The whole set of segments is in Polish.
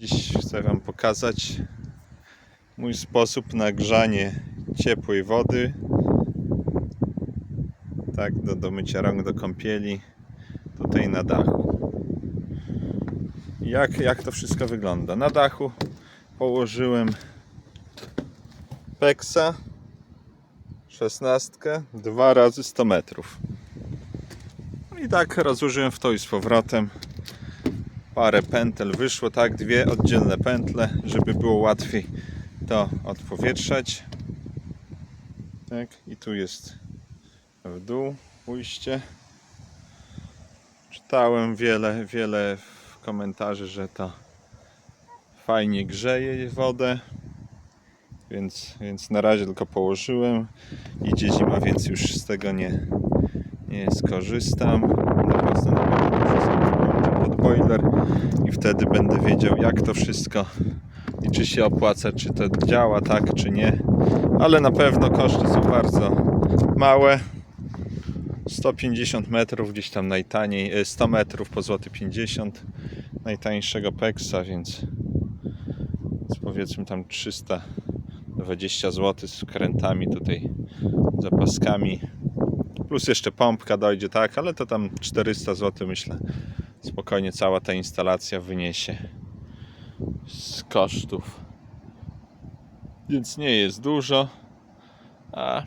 Dziś chcę Wam pokazać mój sposób na grzanie ciepłej wody. Tak, do, do mycia rąk, do kąpieli, tutaj na dachu. Jak, jak to wszystko wygląda? Na dachu położyłem peksa, szesnastkę, dwa razy 100 metrów. I tak rozłożyłem w to i z powrotem parę pętel wyszło, tak, dwie oddzielne pętle, żeby było łatwiej to odpowietrzać. Tak, i tu jest w dół ujście. Czytałem wiele, wiele komentarzy, że to fajnie grzeje wodę, więc, więc na razie tylko położyłem. Idzie zima, więc już z tego nie, nie skorzystam. Na wiosnę na pewno to wszystko połączę pod i wtedy będę wiedział jak to wszystko i czy się opłaca, czy to działa tak, czy nie. Ale na pewno koszty są bardzo małe. 150 metrów gdzieś tam najtaniej, e, 100 metrów po złoty 50 najtańszego peksa, więc, więc powiedzmy tam 320 zł z krętami tutaj, zapaskami. Plus jeszcze pompka dojdzie, tak, ale to tam 400 zł myślę. Spokojnie cała ta instalacja wyniesie z kosztów. Więc nie jest dużo, a,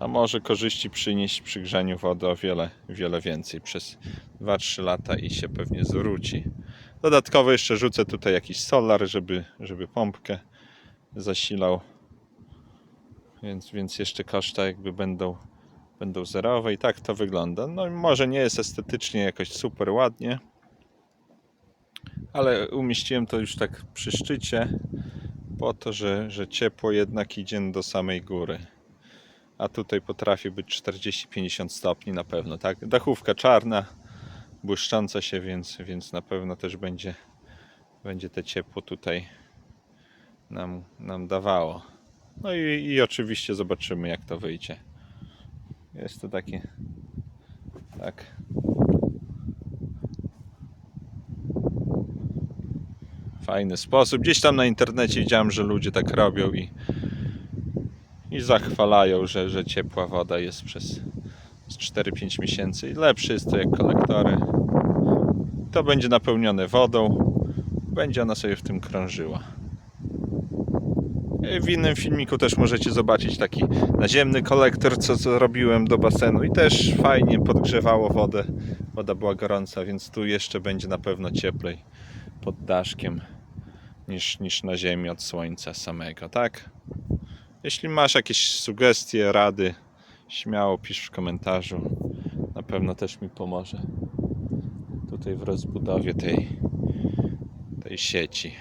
a może korzyści przynieść przy grzaniu wody o wiele, wiele więcej przez 2-3 lata i się pewnie zwróci. Dodatkowo jeszcze rzucę tutaj jakiś solar, żeby, żeby pompkę zasilał. Więc, więc jeszcze koszta jakby będą, będą zerowe i tak to wygląda. No może nie jest estetycznie jakoś super ładnie, ale umieściłem to już tak przy szczycie po to, że, że ciepło jednak idzie do samej góry. A tutaj potrafi być 40-50 stopni na pewno, tak? Dachówka czarna, błyszcząca się, więc, więc na pewno też będzie, będzie te ciepło tutaj nam, nam dawało. No i, i oczywiście zobaczymy jak to wyjdzie. Jest to takie tak fajny sposób. Gdzieś tam na internecie widziałem, że ludzie tak robią i, i zachwalają, że, że ciepła woda jest przez, przez 4-5 miesięcy i lepsze jest to jak kolektory. To będzie napełnione wodą, będzie ona sobie w tym krążyła. W innym filmiku też możecie zobaczyć taki naziemny kolektor, co, co robiłem do basenu i też fajnie podgrzewało wodę. Woda była gorąca, więc tu jeszcze będzie na pewno cieplej pod daszkiem niż, niż na ziemi od słońca samego, tak? Jeśli masz jakieś sugestie, rady, śmiało pisz w komentarzu. Na pewno też mi pomoże tutaj w rozbudowie tej, tej sieci.